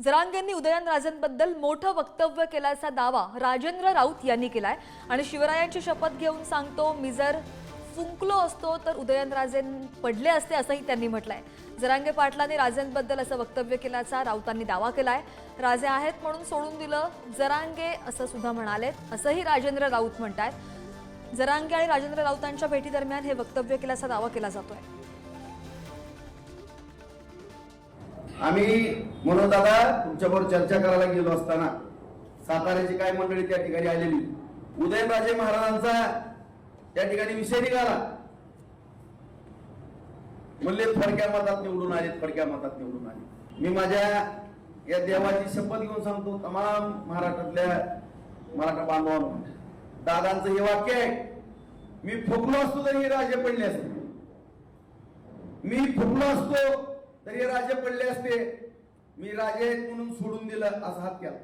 जरांगेंनी उदयनराजेंबद्दल मोठं वक्तव्य केल्याचा दावा राजेंद्र राऊत यांनी केलाय. आणि शिवरायांची शपथ घेऊन सांगतो मी जर फुंकलो असतो तर उदयनराजे पडले असते असंही त्यांनी म्हटलंय. जरांगे पाटलांनी राजेंबद्दल असं वक्तव्य केल्याचा राऊतांनी दावा केलाय. राजे आहेत म्हणून सोडून दिलं जरांगे असं सुद्धा म्हणालेत असंही राजेंद्र राऊत म्हणतायत. जरांगे आणि राजेंद्र राऊतांच्या भेटीदरम्यान हे वक्तव्य केल्याचा दावा केला जातोय. आम्ही म्हणून दादा तुमच्याबरोबर चर्चा करायला गेलो असताना साताऱ्याची काय मंडळी त्या ठिकाणी आलेली? उदयनराजे महाराजांचा त्या ठिकाणी विषय निघाला. म्हणले फडक्या मतात निवडून आले फडक्या मतात निवडून आले. मी माझ्या या देवाची शपथ घेऊन सांगतो तमाम महाराष्ट्रातल्या मराठा बांधवांना. दादांचं हे वाक्य आहे मी फुकलो असतो तरी हे राजे पडले असते. मी फुकलो असतो तरी हे राजे पडले असते. मी राजे आहेत म्हणून सोडून दिलं असा हात केला.